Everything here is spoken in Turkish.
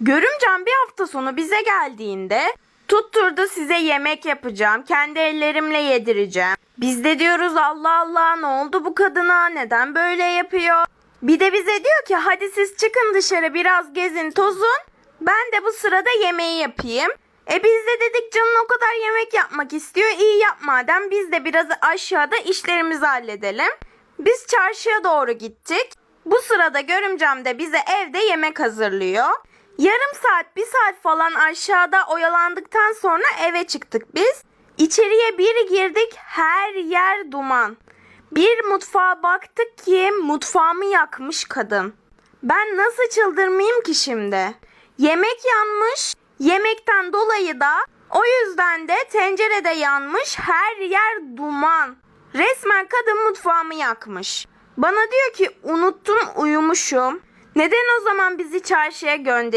Görümcem bir hafta sonu bize geldiğinde tutturdu size yemek yapacağım. Kendi ellerimle yedireceğim. Biz de diyoruz Allah Allah ne oldu bu kadına neden böyle yapıyor? Bir de bize diyor ki hadi siz çıkın dışarı biraz gezin tozun. Ben de bu sırada yemeği yapayım. E biz de dedik canın o kadar yemek yapmak istiyor. İyi yap madem biz de biraz aşağıda işlerimizi halledelim. Biz çarşıya doğru gittik. Bu sırada görümcem de bize evde yemek hazırlıyor. Yarım saat bir saat falan aşağıda oyalandıktan sonra eve çıktık biz. İçeriye bir girdik her yer duman. Bir mutfağa baktık ki mutfağımı yakmış kadın. Ben nasıl çıldırmayayım ki şimdi? Yemek yanmış. Yemekten dolayı da o yüzden de tencerede yanmış her yer duman. Resmen kadın mutfağımı yakmış. Bana diyor ki unuttum uyumuşum. Neden o zaman bizi çarşıya gönder